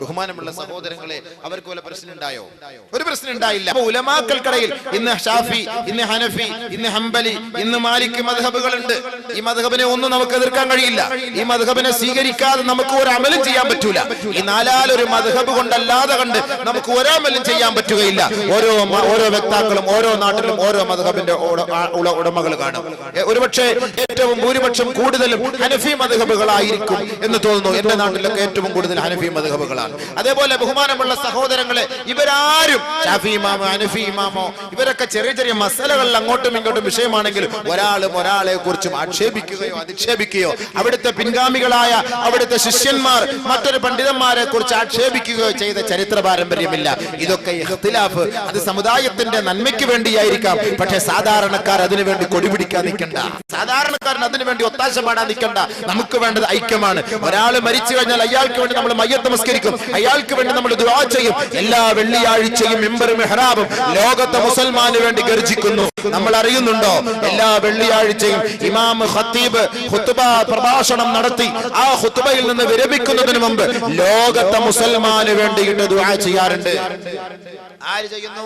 ബഹുമാനമുള്ള സഹോദരങ്ങളെ അവർക്ക് വല്ല പ്രശ്നം ഉണ്ടായോ? ഒരു പ്രശ്നം ഉണ്ടായില്ല. അപ്പൊ ഉലമാക്കൾക്കിടയിൽ ഇന്ന് ഷാഫി ഇന്ന് ഹനഫി ഇന്ന് ഹംബലി ഇന്ന് മാലിക് മധബുകളുണ്ട് ഈ മധബിനെ ഒന്നും നമുക്ക് എതിർക്കാൻ കഴിയില്ല. ഈ മധബിനെ സ്വീകരിക്കാതെ നമുക്ക് ഒരു അമലും ചെയ്യാൻ പറ്റൂല. ഈ നാലാലൊരു മധബ് കൊണ്ടല്ലാതെ കണ്ട് നമുക്ക് ഒരമലും ചെയ്യാൻ പറ്റുകയില്ല. ഓരോ ഓരോ വ്യക്താക്കളും ഓരോ നാട്ടിലും ഓരോ മധബിന്റെ ഉടമകൾ കാണും. ഒരുപക്ഷെ ഏറ്റവും ഭൂരിപക്ഷം കൂടുതലും ഹനഫി മധബുകളായിരിക്കും എന്ന് തോന്നുന്നു. എന്റെ നാട്ടിലൊക്കെ ഏറ്റവും കൂടുതൽ ഹനഫി മധബുകളാണ് അതേപോലെ ബഹുമാനമുള്ള സഹോദരങ്ങളെ ഇവരാരും ഷാഫി ഇമാമോ അനഫി ഇമാമോ ഇവരൊക്കെ ചെറിയ ചെറിയ മസലകളിൽ അങ്ങോട്ടും ഇങ്ങോട്ടും വിഷയമാണെങ്കിൽ ഒരാളും ഒരാളെ കുറിച്ചും ആക്ഷേപിക്കുകയോ അധിക്ഷേപിക്കുകയോ അവിടുത്തെ പിൻഗാമികളായ അവിടുത്തെ ശിഷ്യന്മാർ മറ്റൊരു പണ്ഡിതന്മാരെ കുറിച്ച് ആക്ഷേപിക്കുകയോ ചെയ്ത ചരിത്ര പാരമ്പര്യമില്ല. ഇതൊക്കെ ഇഖ്തിലാഫ് അത് സമുദായത്തിന്റെ നന്മയ്ക്ക് വേണ്ടിയായിരിക്കാം. പക്ഷെ സാധാരണക്കാർ അതിനു വേണ്ടി കൊടിപിടിക്കാൻ നിൽക്കണ്ട. സാധാരണക്കാരൻ അതിനു വേണ്ടി ഒത്താശ പാടാൻ നിൽക്കണ്ട. നമുക്ക് വേണ്ടത് ഐക്യമാണ്. ഒരാൾ മരിച്ചു കഴിഞ്ഞാൽ അയാൾക്ക് വേണ്ടി നമ്മൾ മയ്യത്ത് നമസ്കരിക്കും. അയാൾക്ക് വേണ്ടി നമ്മൾ ദുആ ചെയ്യും. എല്ലാ വെള്ളിയാഴ്ചയും മെമ്പറും മെഹ്റാബും ലോകത്തെ മുസൽമാന് വേണ്ടി ഗർജിക്കുന്നു. നമ്മൾ അറിയുന്നുണ്ടോ എല്ലാ വെള്ളിയാഴ്ചയും ഇമാം ഖത്തീബ് ഖുത്ബ പ്രഭാഷണം നടത്തി. ആ ഖുത്ബയിൽ നിന്ന് വിരമിക്കുന്നതിന് മുമ്പ് ലോകത്തെ മുസൽമാന് വേണ്ടിയിട്ട് ദുആ ചെയ്യാറുണ്ട്. ആര് ചെയ്യുന്നു?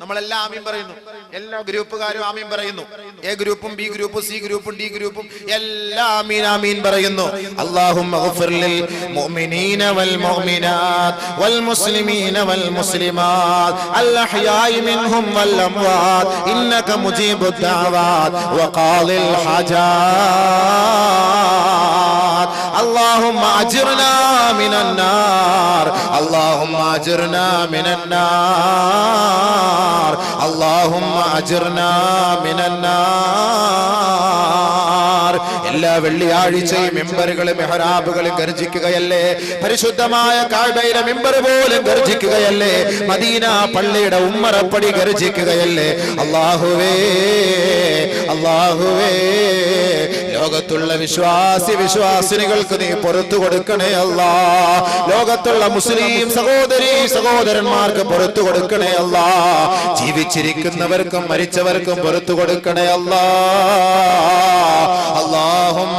നമ്മളെല്ലാം ആമീൻ പറയുന്നു. എല്ലാ ഗ്രൂപ്പുകാരും ആമീൻ പറയുന്നു. എ ഗ്രൂപ്പും ബി ഗ്രൂപ്പും സി ഗ്രൂപ്പും ഡി ഗ്രൂപ്പും എല്ലാ ആമീൻ ആമീൻ പറയുന്നു. അല്ലാഹു ഗഫിർ ലിൽ മുഅ്മിനീന വൽ മുഅ്മിനാത് വൽ മുസ്ലിമീന വൽ മുസ്ലിമാത് അൽ അഹ്യായി മിൻഹും വൽ അംവാത് ഇന്നക مجيب الدعوات وقاضي الحاجات اللهم أجرنا من النار. اللهم أجرنا من النار. اللهم أجرنا من النار. എല്ലാ വെള്ളിയാഴ്ചയും മെമ്പറുകളും മെഹറാബുകളും ഗർജിക്കുകയല്ലേ? പരിശുദ്ധമായ കാഴ്ബയിലെ മെമ്പർ പോലും ഗർജിക്കുകയല്ലേ? മദീന പള്ളിയുടെ ഉമ്മറപ്പടി ഗർജിക്കുകയല്ലേ? അള്ളാഹുവേ അള്ളാഹുവേ ലോകത്തുള്ള വിശ്വാസി വിശ്വാസിനികൾക്ക് നീ പുറത്തു കൊടുക്കണേ അല്ല. ലോകത്തുള്ള മുസ്ലിം സഹോദരി സഹോദരന്മാർക്ക് പുറത്തു കൊടുക്കണേ അല്ല. ജീവിച്ചിരിക്കുന്നവർക്കും മരിച്ചവർക്കും പുറത്തു കൊടുക്കണേ അല്ലാ. അല്ലാഹും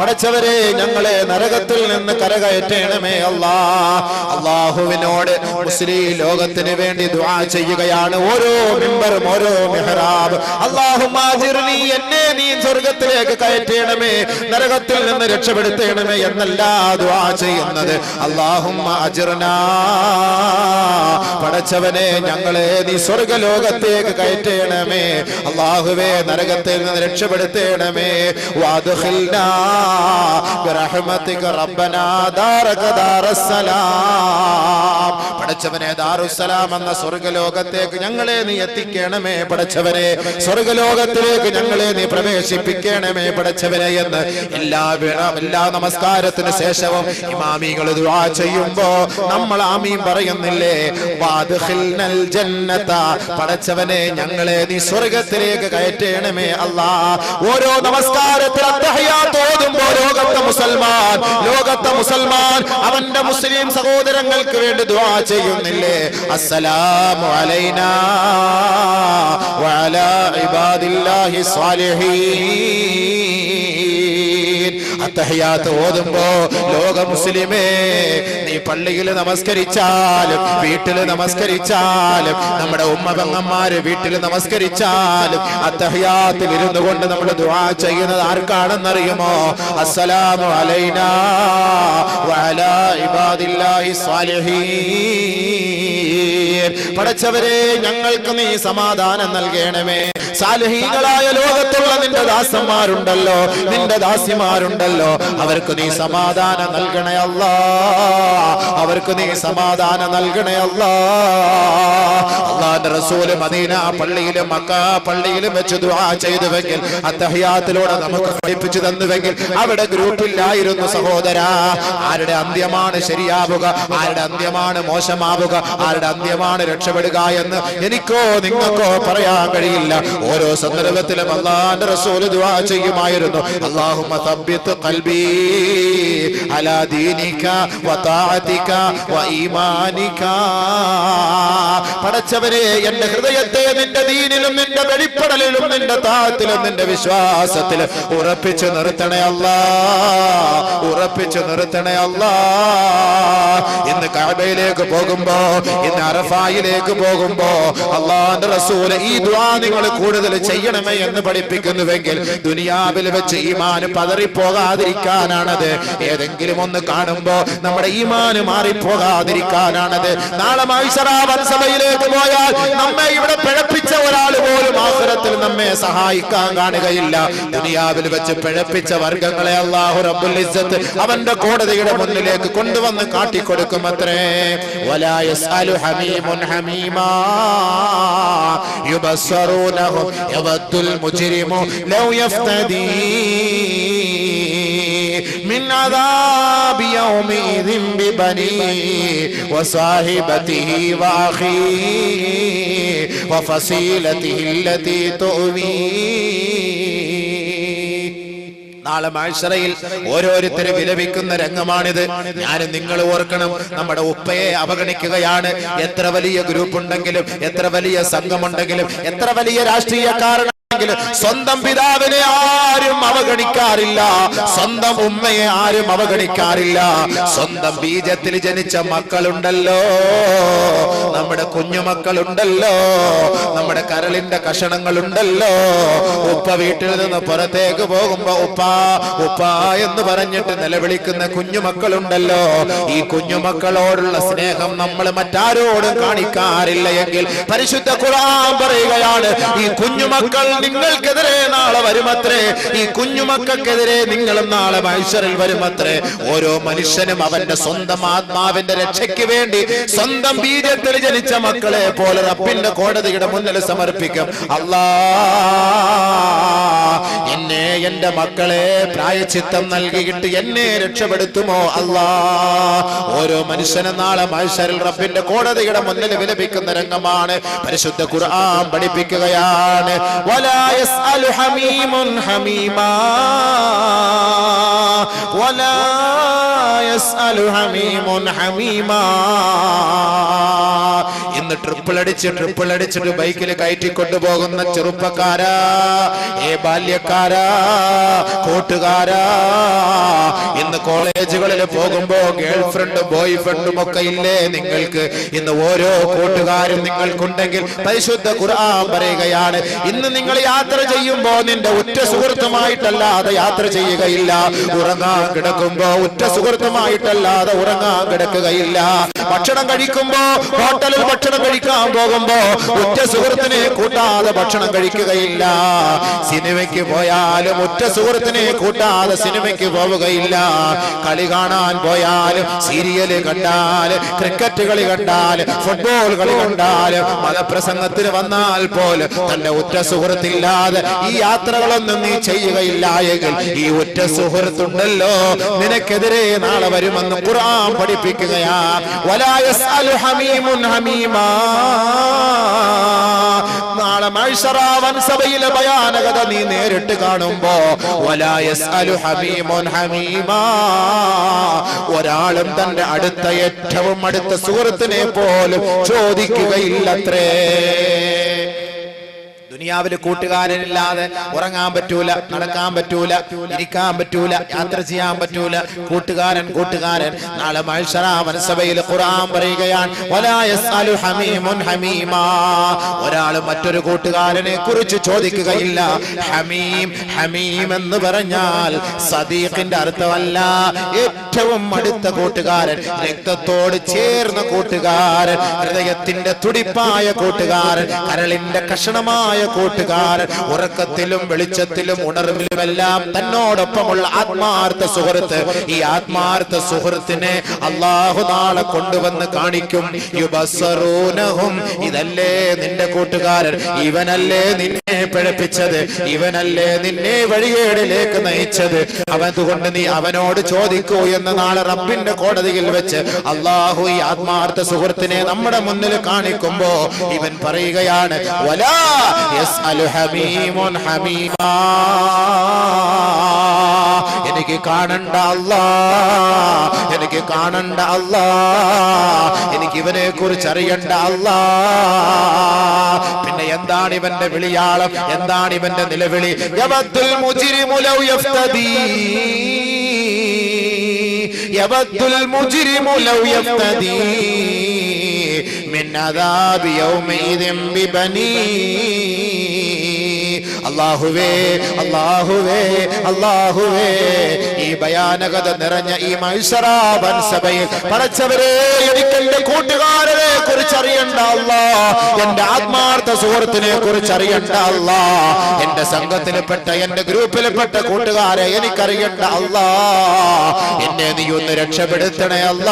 പടച്ചവരെ ഞങ്ങളെ നരകത്തിൽ നിന്ന് കരകയറ്റണമേ അല്ലാ. അള്ളാഹുവിനോട് മുസ്ലിം ലോകത്തിന് വേണ്ടി ദുആ ചെയ്യുകയാണ് ഓരോ മെമ്പറും ഓരോ മെഹറാബ്. അള്ളാഹുമാജിർനി എന്നെ നീ സ്വർഗത്തിലേക്ക് കയറ്റണമേ നരകത്തിൽ നിന്ന് രക്ഷപ്പെടുത്തണമേ എന്നല്ല ദുആ ചെയ്യുന്നത്. അള്ളാഹും പടച്ചവനെ ഞങ്ങളെ നീ സ്വർഗലോകത്തേക്ക് കയറ്റണമേ അള്ളാഹുവേ നരകത്തിൽ നിന്ന് രക്ഷപ്പെടുത്തേണമേ. വാദുഖിൽനാ പടച്ചവനെ ദാറുസ്സലാം. എന്ന സ്വർഗലോകത്തേക്ക് ഞങ്ങളെ നീ എത്തിക്കണമേ പടച്ചവനെ സ്വർഗലോകത്തിലേക്ക് ഞങ്ങളെ നീ പ്രവേശിപ്പിക്കണമേ പടച്ചവനെ എന്ന് എല്ലാ എല്ലാ നമസ്കാരത്തിന് ശേഷവും ഇമാമികൾ ദുആ ചെയ്യുമ്പോ നമ്മൾ ആമീൻ പറയുന്നില്ലേ? വാദ്ഖിൽനൽ ജന്നത. പടച്ചവനെ ഞങ്ങളെ നീ സ്വർഗത്തിലേക്ക് കയറ്റണമേ അല്ലാ ഓരോ നമസ്കാരത്തിൽ അത്തഹയ്യാത്ത് ഓതുമ്പോ ലോകത്തെ മുസൽമാൻ ലോകത്തെ മുസൽമാൻ അവന്റെ മുസ്ലിം സഹോദരങ്ങൾക്ക് വേണ്ടി ദുആ ചെയ്യുന്നില്ലേ? അസ്സലാമു അലൈനാ വഅലാ ഇബാദില്ലാഹി സ്വാലിഹീൻ. അത്തഹയാത്ത് ഓതുമ്പോ ലോക മുസ്ലിമേ നീ പള്ളിയിൽ നമസ്കരിച്ചാലും വീട്ടിൽ നമസ്കരിച്ചാലും നമ്മുടെ ഉമ്മ പെങ്ങന്മാര് വീട്ടിൽ നമസ്കരിച്ചാലും അത്തഹയാത്തിൽ ഇരുന്നു കൊണ്ട് നമ്മൾ ദുആ ചെയ്യുന്നത് ആർക്കാണെന്നറിയുമോ? അസ്സലാമു അലൈനാ വഅലാ ഇബാദില്ലാഹി സ്വാലിഹീൻ. പടച്ചവരെ ഞങ്ങൾക്ക് നീ സമാധാനം നൽകണമേ. സാലഹീകളായ ലോകത്തുള്ള നിന്റെ ദാസന്മാരുണ്ടല്ലോ. നിന്റെ ദാസിമാരുണ്ടല്ലോ. അവർക്ക് നീ സമാധാനം നൽകണേ അല്ലാ. അവർക്ക് നീ സമാധാനം നൽകണേ അല്ലാ. അള്ളാന്റെ റസൂൽ മദീന പള്ളിയിലും മക്ക പള്ളിയിലും വെച്ച് ദുആ ചെയ്തുവെങ്കിൽ അത്തഹിയാത്തിലൂടെ നമുക്ക് പഠിപ്പിച്ചു തന്നുവെങ്കിൽ അവിടെ ഗ്രൂപ്പില്ലായിരുന്നു സഹോദര. ആരുടെ അന്ത്യമാണ് ശരിയാവുക ആരുടെ അന്ത്യമാണ് മോശമാവുക ആരുടെ അന്ത്യമാണ് രക്ഷപ്പെടുക എന്ന് എനിക്കോ നിങ്ങൾക്കോ പറയാൻ കഴിയില്ല. ഓരോ സന്ദർഭത്തിലും അള്ളാന്റെ റസൂൽ ദുആ ചെയ്യുമായിരുന്നു. അല്ലാഹുമ്മ തബ്ബിത് ഖൽബി അലാ ദീനിക വ വഈമാനിക പടച്ചവനെ എന്റെ ഹൃദയത്തെ നിന്റെ ദീനിലും നിന്റെ വെളിപ്പെടലിലും നിന്റെ താഴത്തിലും നിന്റെ വിശ്വാസത്തിലും ഉറപ്പിച്ചു നിർത്തണേ അല്ലാ. ഉറപ്പിച്ചു നിർത്തണേ അല്ലാ. ഇന്ന് കഅബയിലേക്ക് പോകുമ്പോ ഇന്ന് അറഫായിലേക്ക് പോകുമ്പോ അള്ളാന്റെ റസൂൽ ഈ ദുആ നിങ്ങൾ കൂടുതൽ ചെയ്യണമേ എന്ന് പഠിപ്പിക്കുന്നുവെങ്കിൽ ദുനിയാവിൽ വെച്ച് ഈമാന് പതറിപ്പോകാതിരിക്കാനാണത്. ഏതെങ്കിലും ഒന്ന് കാണുമ്പോ നമ്മുടെ ഈമാന് മാറിപ്പോകാതിരിക്കാനാണത്. നാളെ മൈസറാവൻ പോയാൽ നമ്മെ ഇവിടെ പിഴപ്പിച്ച ഒരാൾ പോലും ആഹ്റത്തിൽ നമ്മെ സഹായിക്കാൻ കാണുകയില്ല. ദുനിയാവിൽ വെച്ച് പിഴപ്പിച്ച വർഗങ്ങളെ അള്ളാഹു റബ്ബുൽ ഇസ്സത്ത് അവന്റെ കോടതിയുടെ മുന്നിലേക്ക് കൊണ്ടുവന്ന് കാട്ടിക്കൊടുക്കുമത്രേ. വലാ യസ്അലു ഹമീമുൻ ഹമീമാ يبدو المجرم لو يفتدي من عذاب يومئذ ببنيه وصاحبته وأخيه وفصيلته التي تؤويه നാളെ മാഴ്സറയിൽ ഓരോരുത്തരും വിലപിക്കുന്ന രംഗമാണിത്. ഞാൻ നിങ്ങൾ ഓർക്കണം നമ്മുടെ ഉപ്പയെ അവഗണിക്കുകയാണ്. എത്ര വലിയ ഗ്രൂപ്പ് ഉണ്ടെങ്കിലും എത്ര വലിയ സംഘമുണ്ടെങ്കിലും എത്ര വലിയ രാഷ്ട്രീയക്കാരനാണെങ്കിലും സ്വന്തം പിതാവിനെ ആരും അവഗണിക്കാറില്ല. സ്വന്തം ഉമ്മയെ ആരും അവഗണിക്കാറില്ല. സ്വന്തം ബീജത്തിൽ ജനിച്ച മക്കളുണ്ടല്ലോ. നമ്മുടെ കുഞ്ഞുമക്കളുണ്ടല്ലോ. നമ്മുടെ കരളിന്റെ കഷണങ്ങളുണ്ടല്ലോ. ഉപ്പ വീട്ടിൽ നിന്ന് പുറത്തേക്ക് പോകുമ്പോ ഉപ്പാ ഉപ്പ എന്ന് പറഞ്ഞിട്ട് നിലവിളിക്കുന്ന കുഞ്ഞുമക്കളുണ്ടല്ലോ. ഈ കുഞ്ഞുമക്കളോടുള്ള സ്നേഹം നമ്മൾ മറ്റാരോടും കാണിക്കാറില്ല എങ്കിൽ പരിശുദ്ധ ഖുർആൻ പറയുകയാണ് ഈ കുഞ്ഞുമക്കൾ നിങ്ങൾക്കെതിരെ നാളെ വരുമത്രേ. ഈ കുഞ്ഞുമക്കൾക്കെതിരെ നിങ്ങളും നാളെ മൈസറിൽ വരുമത്രേ. ഓരോ മനുഷ്യനും അവന്റെ സ്വന്തം ആത്മാവിന്റെ രക്ഷയ്ക്ക് വേണ്ടി സ്വന്തം ബീജത്തിൽ ജനിച്ച മക്കളെ പോലെ റബ്ബിന്റെ കോടതിയുടെ മുന്നിൽ സമർപ്പിക്കും. അല്ലാ എന്നെ എന്റെ മക്കളെ പ്രായച്ചിത്തം നൽകിയിട്ട് എന്നെ രക്ഷപ്പെടുത്തുമോ? അല്ലാ ഓരോ മനുഷ്യനും നാളെ മനുഷ്യരിൽ റബ്ബിന്റെ കോടതിയുടെ മുന്നിൽ വിലപിക്കുന്ന രംഗമാണ്. പരിശുദ്ധ ഖുർആൻ പഠിപ്പിക്കുകയാണ്. വലാ യസ്അലു ഹമീമുൻ ഹമീമാ വലാ യസ്അലു ഹമീമുൻ ഹമീമാ ഇന്ന് ട്രിപ്പിൾ അടിച്ച് ട്രിപ്പിൾ അടിച്ചിട്ട് ബൈക്കിൽ കയറ്റി കൊണ്ടുപോകുന്ന ചെറുപ്പക്കാരാ. ഏ ബാല്യക്കാരാ കൂട്ടുകാരാ. ഇന്ന് കോളേജുകളിൽ പോകുമ്പോ ഗേൾ ഫ്രണ്ടും ബോയ് ഫ്രണ്ടും ഒക്കെ ഇല്ലേ നിങ്ങൾക്ക്? ഇന്ന് ഓരോ കൂട്ടുകാരും നിങ്ങൾക്കുണ്ടെങ്കിൽ പരിശുദ്ധ ഖുർആൻ പറയുകയാണ് ഇന്ന് നിങ്ങൾ യാത്ര ചെയ്യുമ്പോ നിന്റെ ഉറ്റ സുഹൃത്തുമായിട്ടല്ലാതെ യാത്ര ചെയ്യുകയില്ല. ഉറങ്ങാൻ കിടക്കുമ്പോ ഉറ്റ സുഹൃത്തുമായിട്ടല്ലാതെ ഉറങ്ങാൻ കിടക്കുകയില്ല. ഭക്ഷണം കഴിക്കുമ്പോ ഹോട്ടലിൽ ഭക്ഷണം കഴിക്കാൻ പോകുമ്പോ ഉറ്റ സുഹൃത്തിനെ കൂട്ടാതെ ഭക്ഷണം കഴിക്കുകയില്ല. സിനിമയ്ക്ക് പോയാലും ഉറ്റ സുഹൃത്തിനെ കൂട്ടാതെ സിനിമയ്ക്ക് പോവുകയില്ല. കളി കാണാൻ പോയാലും സീരിയൽ കണ്ടാൽ ക്രിക്കറ്റ് കളി കണ്ടാൽ ഫുട്ബോൾ കളി കണ്ടാൽ മതപ്രസംഗത്തിന് വന്നാൽ പോലും തന്റെ ഉറ്റ സുഹൃത്തില്ലാതെ ഈ യാത്രകളൊന്നും നീ ചെയ്യുകയില്ല ഈ ഉറ്റ സുഹൃത്തുണ്ടല്ലോ. നിനക്കെതിരെ നാളെ വരുമെന്ന് ഖുർആൻ പഠിപ്പിക്കുകയാ. വലാ ഹമീമുൻ ഹമീമാ നാളെ മഴ്സറാവൻ സഭയിലെ ഭയാനകത നീ നേരിട്ട് കാണുമ്പോ ഒരാളും തന്റെ അടുത്ത ഏറ്റവും അടുത്ത സുഹൃത്തിനെ പോലും ചോദിക്കുകയില്ലത്രേ. ദുനിയാവിൽ കൂട്ടുകാരനില്ലാതെ ഉറങ്ങാൻ പറ്റൂല നടക്കാൻ പറ്റൂല ഇരിക്കാൻ പറ്റൂല യാത്ര ചെയ്യാൻ പറ്റൂല. കൂട്ടുകാരൻ കൂട്ടുകാരൻ. നാളെ മത്സര ഖുർആൻ പറയുകയാണ് ഒരാൾ മറ്റൊരു കൂട്ടുകാരനെ കുറിച്ച് ചോദിക്കുകയില്ല. ഹമീം ഹമീം എന്ന് പറഞ്ഞാൽ സദീഖിന്റെ അർത്ഥമല്ല. ഏറ്റവും അടുത്ത കൂട്ടുകാരൻ രക്തത്തോട് ചേർന്ന കൂട്ടുകാരൻ ഹൃദയത്തിന്റെ തുടിപ്പായ കൂട്ടുകാരൻ കരളിന്റെ കഷണമായ കൂട്ടുകാരൻ ഉറക്കത്തിലും വെളിച്ചത്തിലും ഉണർവിലുമെല്ലാം തന്നോടൊപ്പമുള്ള ആത്മാർത്ഥ സുഹൃത്ത്. ഈ ആത്മാർത്ഥ സുഹൃത്തിനെ അള്ളാഹു നാളെ കൊണ്ടുവന്ന് കാണിക്കും. യുബസറൂനഹും ഇതല്ലേ നിന്റെ കൂട്ടുകാരൻ? ഇവനല്ലേ നിന്നെ പിഴപ്പിച്ചത്? ഇവനല്ലേ നിന്നെ വഴികേടിലേക്ക് നയിച്ചത്? അവതുകൊണ്ട് നീ അവനോട് ചോദിക്കൂ എന്ന് നാളെ റബ്ബിന്റെ കോടതിയിൽ വെച്ച് അള്ളാഹു ഈ ആത്മാർത്ഥ സുഹൃത്തിനെ നമ്മുടെ മുന്നിൽ കാണിക്കുമ്പോ ഇവൻ പറയുകയാണ് വലാ യസ്അലു ഹമീമുൻ ഹമീമാ എനിക്ക് കാണണ്ട അല്ലാ. എനിക്ക് കാണണ്ട അല്ലാ. എനിക്ക് ഇവനെ കുറിച്ച് അറിയണ്ട അല്ലാ. പിന്നെ എന്താണ് ഇവന്റെ വിളിയാളം? എന്താണ് ഇവന്റെ നിലവിളി? യവദ്ദുൽ ലൗ അള്ളാഹുവേ അള്ളാഹുവേ അള്ളാഹുവേ ഈ ഭയാനകത നിറഞ്ഞ ഈ മൈസറാ സഭയിൽ പറച്ചവരെ എനിക്ക് എന്റെ കൂട്ടുകാരനെ എന്റെ ആത്മാർത്ഥ സുഹൃത്തിനെ കുറിച്ച് അറിയണ്ട അല്ല. എന്റെ സംഘത്തിൽപ്പെട്ട എന്റെ ഗ്രൂപ്പിൽപ്പെട്ട കൂട്ടുകാരെ എനിക്കറിയണ്ട അല്ല. എന്നെ നീ ഒന്ന് രക്ഷപ്പെടുത്തണേ അല്ല.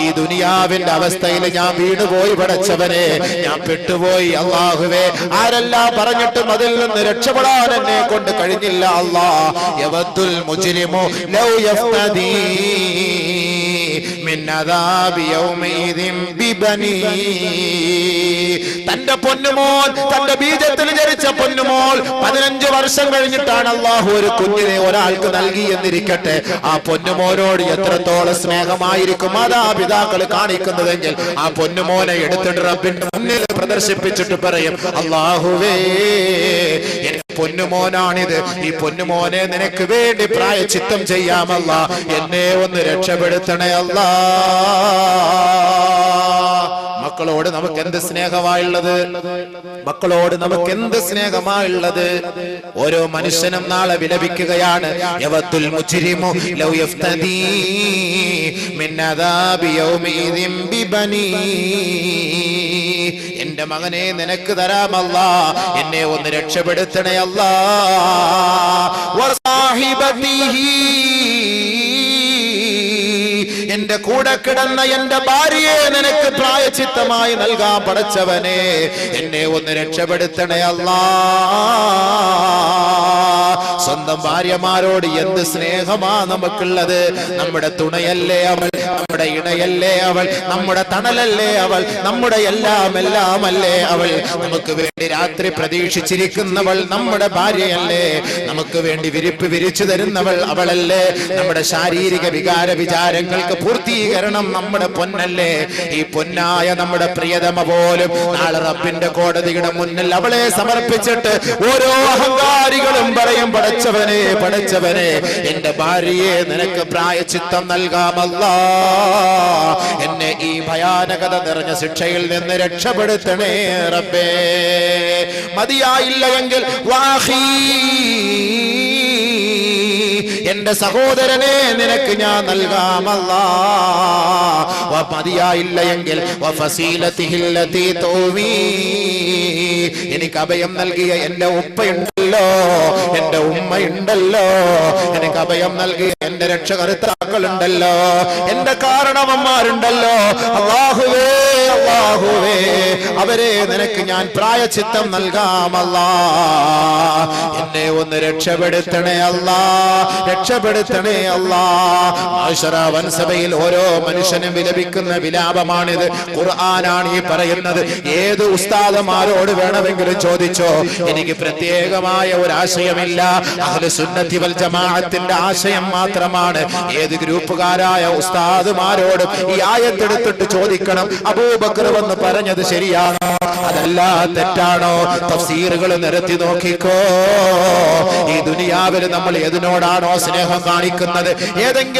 ഈ ദുനിയാവിന്റെ അവസ്ഥയിൽ ഞാൻ വീണുപോയി പടച്ചവനെ. ഞാൻ പെട്ടുപോയി അള്ളാഹുവേ ആരെല്ലാം പറഞ്ഞിട്ടും അതിൽ നിന്ന് രക്ഷപ്പെടാൻ എന്നെ കൊണ്ട് കഴിഞ്ഞില്ല അല്ലാ. യവത്തുൽ മുജ്രിമു ലൗ യഫ്തദീ. മിൻ عذاب യൗമഇദിൻ ബിബനീ തന്റെ പൊന്നുമോൾ തന്റെ ബീജത്തിൽ ജനിച്ച പൊന്നുമോൾ പതിനഞ്ച് വർഷം കഴിഞ്ഞിട്ടാണ് അള്ളാഹു ഒരു കുഞ്ഞിനെ ഒരാൾക്ക് നൽകി എന്നിരിക്കട്ടെ. ആ പൊന്നുമോനോട് എത്രത്തോളം സ്നേഹമായിരിക്കും മാതാപിതാക്കൾ കാണിക്കുന്നതെങ്കിൽ ആ പൊന്നുമോനെ എടുത്തിട്ട് റബ്ബിന്റെ മുന്നിൽ പ്രദർശിപ്പിച്ചിട്ട് പറയും അള്ളാഹുവേ എന്റെ പൊന്നുമോനാണിത്. ഈ പൊന്നുമോനെ നിനക്ക് വേണ്ടി പ്രായച്ചിത്തം ചെയ്യാമല്ല എന്നെ ഒന്ന് രക്ഷപ്പെടുത്തണേ അല്ലാ. മക്കളോട് നമുക്ക് എന്ത് സ്നേഹമായുള്ളത്? മക്കളോട് നമുക്ക് എന്ത് സ്നേഹമായുള്ളത്? ഓരോ മനുഷ്യനും നാളെ വിലപിക്കുകയാണ്. യവത്തുൽ ലൗ എന്റെ മകനെ നിനക്ക് തരാമല്ല. എന്നെ ഒന്ന് രക്ഷപ്പെടുത്തണേ അല്ല എന്റെ കൂടെ കിടന്ന എന്റെ ഭാര്യയെ നിനക്ക് പ്രായച്ചിത്തമായി നൽകാൻ പടച്ചവനെ. എന്നെ ഒന്ന് രക്ഷപ്പെടുത്തണേ അല്ലാ. സ്വന്തം ഭാര്യമാരോട് എന്ത് സ്നേഹമാ നമുക്കുള്ളത്? നമ്മുടെ തുണയല്ലേ അവൾ നമ്മുടെ ഇണയല്ലേ അവൾ നമ്മുടെ തണലല്ലേ അവൾ നമ്മുടെ എല്ലാം എല്ലാം അല്ലേ അവൾ? നമുക്ക് വേണ്ടി രാത്രി പ്രതീക്ഷിച്ചിരിക്കുന്നവൾ നമ്മുടെ ഭാര്യയല്ലേ? നമുക്ക് വേണ്ടി വിരിപ്പ് വിരിച്ചു തരുന്നവൾ അവളല്ലേ? നമ്മുടെ ശാരീരിക വികാര വിചാരങ്ങൾക്ക് പൂർത്തീകരണം നമ്മുടെ പൊന്നല്ലേ? ഈ പൊന്നായ നമ്മുടെ പ്രിയതമ പോലും നാളെ റബ്ബിന്റെ കോടതിയുടെ മുന്നിൽ അവളെ സമർപ്പിച്ചിട്ട് ഓരോ അഹങ്കാരികളും പറയും പടച്ചവനെ പടച്ചവനെ എന്റെ ഭാര്യയെ നിനക്ക് പ്രായച്ചിത്തം നൽകാമല്ല. എന്നെ ഈ ഭയാനകത നിറഞ്ഞ ശിക്ഷയിൽ നിന്ന് രക്ഷപ്പെടുത്തണേ റബ്ബേ. മതിയായില്ല എങ്കിൽ വാഹീ. എന്റെ സഹോദരനെ നിനക്ക് ഞാൻ നൽകാമല്ല. മതിയായില്ല എങ്കിൽ. എനിക്ക് അഭയം നൽകിയ എന്റെ ഉപ്പയുണ്ടല്ലോ. എന്റെ ഉമ്മയുണ്ടല്ലോ. എനിക്ക് അഭയം നൽകിയ എന്റെ രക്ഷകർത്താക്കളുണ്ടല്ലോ. എന്റെ കാരണവന്മാരുണ്ടല്ലോ. അള്ളാഹുവേ അള്ളാഹുവേ അവരെ നിനക്ക് ഞാൻ പ്രായച്ചിത്തം നൽകാമല്ല. എന്നെ ഒന്ന് രക്ഷപ്പെടുത്തണേ അല്ലാ. രക്ഷപ്പെടുത്തണേ വൻസഭയിൽ ഓരോ മനുഷ്യനും വിലപിക്കുന്ന വിലാപമാണിത്. ഖുർആനാണ് ഈ പറയുന്നത്. ഏത് ഉസ്താദമാരോട് വേണമെങ്കിലും ചോദിച്ചോ? എനിക്ക് പ്രത്യേകമായ ഒരു ആശയമില്ല സുന്നത്തി വൽ ജമാഅത്തിന്റെ ആശയം മാത്രമാണ്. ഏത് ഗ്രൂപ്പുകാരായ ഉസ്താദുമാരോടും ഈ ആയത്തെടുത്തിട്ട് ചോദിക്കണം? അബൂബക്കർ വന്ന് പറഞ്ഞത് ശരിയാണോ? അതല്ല തെറ്റാണോ? തഫ്സീറുകൾ നിരത്തി നോക്കിക്കോ. ഈ ദുനിയാവിൽ നമ്മൾ ഏതിനോടാണോ സ്നേഹം കാണിക്കുന്നത്. ഏതെങ്കിലും